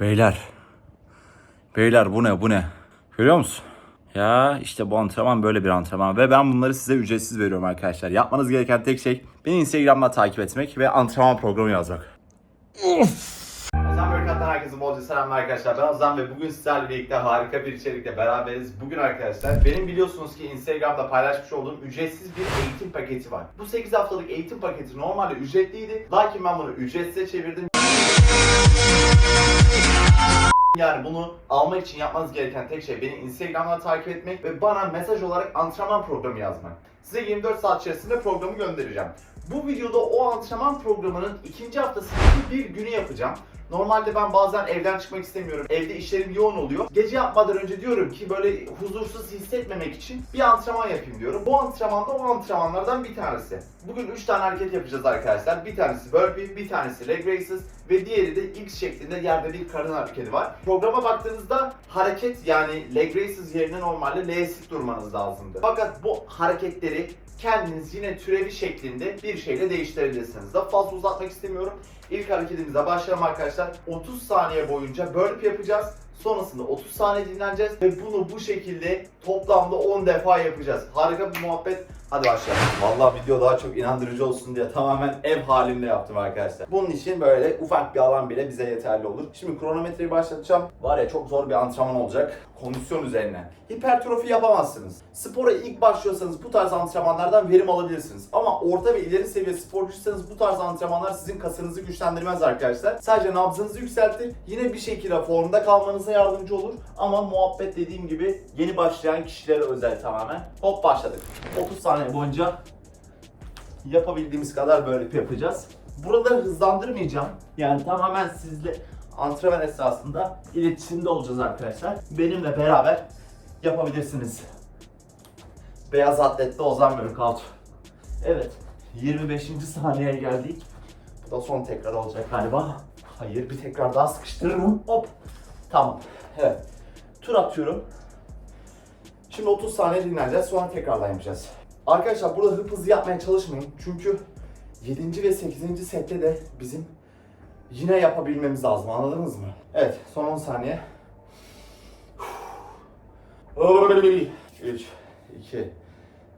Beyler. Beyler bu ne bu ne? Görüyor musun? Ya işte bu antrenman böyle bir antrenman ve ben bunları size ücretsiz veriyorum arkadaşlar. Yapmanız gereken tek şey beni Instagram'da takip etmek ve antrenman programı yazmak. Ozan Börkat'tan herkese bolca selamlar arkadaşlar. Ben Ozan ve bugün sizlerle birlikte harika bir içerikle beraberiz. Bugün arkadaşlar benim biliyorsunuz ki Instagram'da paylaşmış olduğum ücretsiz bir eğitim paketi var. Bu 8 haftalık eğitim paketi normalde ücretliydi. Lakin ben bunu ücretsize çevirdim. Yani bunu almak için yapmanız gereken tek şey beni Instagram'dan takip etmek ve bana mesaj olarak antrenman programı yazmak. Size 24 saat içerisinde programı göndereceğim. Bu videoda o antrenman programının ikinci haftasındaki bir günü yapacağım. Normalde ben bazen evden çıkmak istemiyorum. Evde işlerim yoğun oluyor. Gece yapmadan önce diyorum ki böyle huzursuz hissetmemek için bir antrenman yapayım diyorum. Bu antrenman da o antrenmanlardan bir tanesi. Bugün 3 tane hareket yapacağız arkadaşlar. Bir tanesi burpee, bir tanesi leg raises ve diğeri de X şeklinde yerde bir karın hareketi var. Programa baktığınızda hareket yani leg raises yerine normalde L'sik durmanız lazımdı. Fakat bu hareketleri kendiniz yine türevi şeklinde bir şeyle değiştirebilirsiniz. Daha fazla uzatmak istemiyorum. İlk hareketimize başlayalım arkadaşlar. 30 saniye boyunca burpee yapacağız. Sonrasında 30 saniye dinleneceğiz ve bunu bu şekilde toplamda 10 defa yapacağız. Harika bir muhabbet. Hadi başlayalım. Vallahi video daha çok inandırıcı olsun diye tamamen ev halimde yaptım arkadaşlar. Bunun için böyle ufak bir alan bile bize yeterli olur. Şimdi kronometreyi başlatacağım. Var ya çok zor bir antrenman olacak. Kondisyon üzerine. Hipertrofi yapamazsınız. Spora ilk başlıyorsanız bu tarz antrenmanlardan verim alabilirsiniz. Ama orta ve ileri seviye sporcuysanız bu tarz antrenmanlar sizin kasınızı güçlendirmez arkadaşlar. Sadece nabzınızı yükseltir. Yine bir şekilde formda kalmanıza yardımcı olur. Ama muhabbet dediğim gibi yeni başlayan kişilere özel tamamen. Hop başladık. 30 saniye boyunca yapabildiğimiz kadar böyle yapacağız. Buraları hızlandırmayacağım. Yani tamamen sizle antrenman esnasında iletişimde olacağız arkadaşlar. Benimle beraber yapabilirsiniz. Beyaz atletli Ozan Workout. Evet. 25. saniyeye geldik. Bu da son tekrar olacak galiba. Hayır bir tekrar daha sıkıştırırım. Hop. Tamam. Evet. Tur atıyorum. Şimdi 30 saniye dinleneceğiz. Sonra tekrardan. Arkadaşlar burada hıp hızlı yapmaya çalışmayın. Çünkü 7. ve 8. sette de bizim yine yapabilmemiz lazım. Anladınız mı? Evet. Son 10 saniye. 3, 2,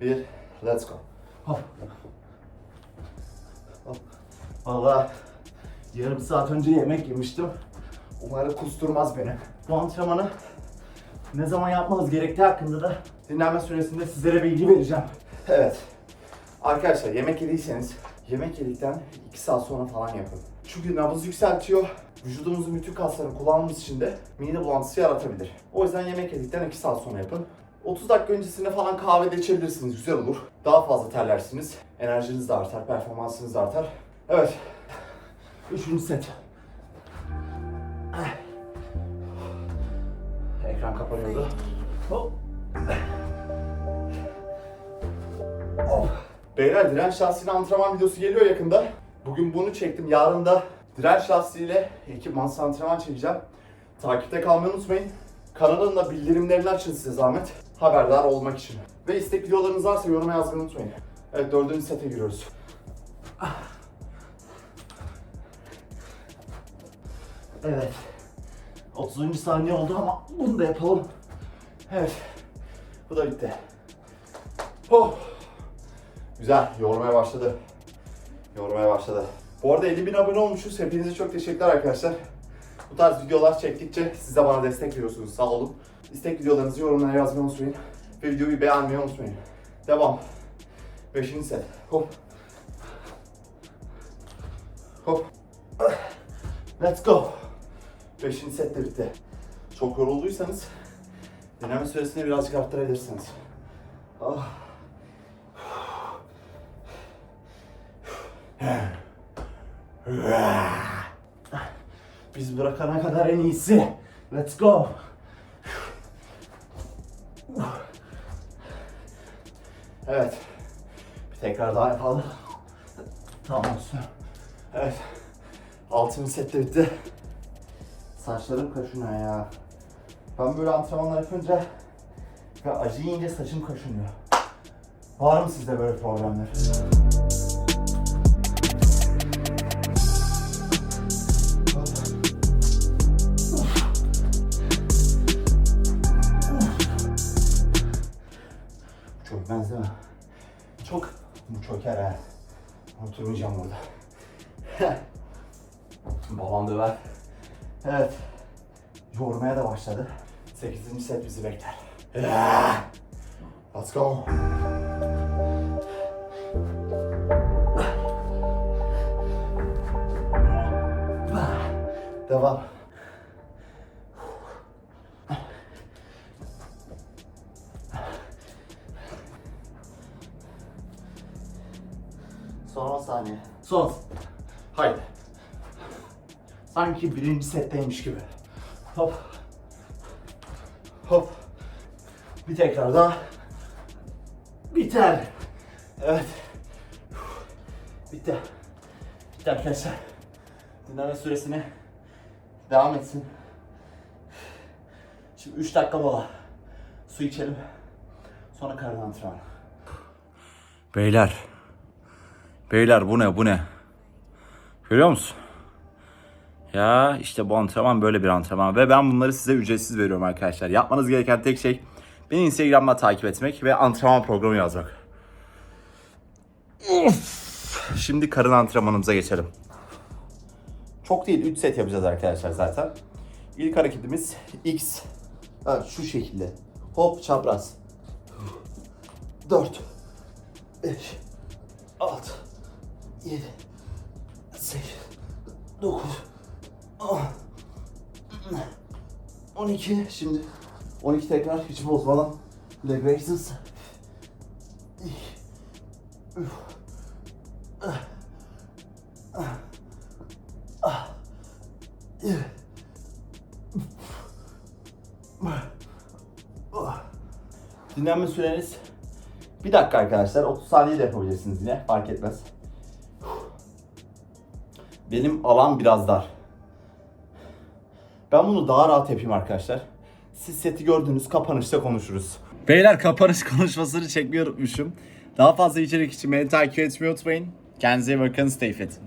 1, let's go. Hop. Valla yarım saat önce yemek yemiştim. Umarım kusturmaz beni. Bu antrenmanı ne zaman yapmanız gerektiği hakkında da dinlenme süresinde sizlere bilgi vereceğim. Evet. Arkadaşlar yemek yediyseniz yemek yedikten 2 saat sonra falan yapın. Çünkü nabız yükseltiyor. Vücudumuzun bütün kaslarını kullanmamız için de mide bulantısı yaratabilir. O yüzden yemek yedikten 2 saat sonra yapın. 30 dakika öncesinde falan kahve de içebilirsiniz. Güzel olur. Daha fazla terlersiniz. Enerjiniz de artar, performansınız artar. Evet. Üçüncü set. Ekran kapanıyordu. Hop. Beyler direnç lastiğinin antrenman videosu geliyor yakında. Bugün bunu çektim. Yarın da direnç lastiğiyle ekipmansız antrenman çekeceğim. Takipte kalmayı unutmayın. Kanalın da bildirimlerini açın size zahmet. Haberdar olmak için. Ve istek videolarınız varsa yoruma yazmayı unutmayın. Evet dördüncü sete giriyoruz. Evet. 30. saniye oldu ama bunu da yapalım. Evet. Bu da bitti. Oh. Güzel. Yormaya başladı. Yormaya başladı. Bu arada 50 bin abone olmuşuz. Hepinize çok teşekkürler arkadaşlar. Bu tarz videolar çektikçe siz de bana destek veriyorsunuz. Sağ olun. İstek videolarınızı yorumlara yazmayı unutmayın. Ve videoyu beğenmeyi unutmayın. Devam. 5. set. Hop. Hop. Let's go. 5. set de bitti. Çok yorulduysanız dinleme süresini birazcık arttırabilirsiniz. Ah. Biz bırakana kadar en iyisi. Let's go. Evet. Bir tekrar daha yapalım. Tamam olsun. Evet. Altıncı set de bitti. Saçlarım kaşınıyor ya. Ben böyle antrenmanlar yapınca ve acı yiyince saçım kaşınıyor. Var mı sizde böyle problemler? çok bu çöker ha. Oturmayacağım burada. Babam döver. Evet. Yormaya da başladı. 8. set bizi bekler. Let's go. Devam. Son 10 saniye. Son. Haydi. Sanki birinci setteymiş gibi. Hop. Hop. Bir tekrar daha. Biter. Evet. Bitti. Bitti arkadaşlar. Dinleme süresine devam etsin. Şimdi 3 dakika mola. Su içelim. Sonra karın antrenmanı. Beyler. Beyler bu ne bu ne? Görüyor musun? Ya işte bu antrenman böyle bir antrenman ve ben bunları size ücretsiz veriyorum arkadaşlar. Yapmanız gereken tek şey beni Instagram'da takip etmek ve antrenman programı yazmak. Of! Şimdi karın antrenmanımıza geçelim. Çok değil 3 set yapacağız arkadaşlar zaten. İlk hareketimiz X. Ha, şu şekilde. Hop çapraz. 4 5 6 7 8 9 10 12 şimdi 12 tekrar hiç bozmadan leg raises. Üf. Ah. Ah. Ah. Yeah. Dinlenme süreniz bir dakika arkadaşlar. 30 saniye de yapabilirsiniz yine. Fark etmez. Benim alan biraz dar. Ben bunu daha rahat yapayım arkadaşlar. Siz seti gördünüz. Kapanışta konuşuruz. Beyler kapanış konuşmasını çekmeyi unutmuşum. Daha fazla içerik için beni takip etmeyi unutmayın. Kendinize iyi bakın. Stay fit.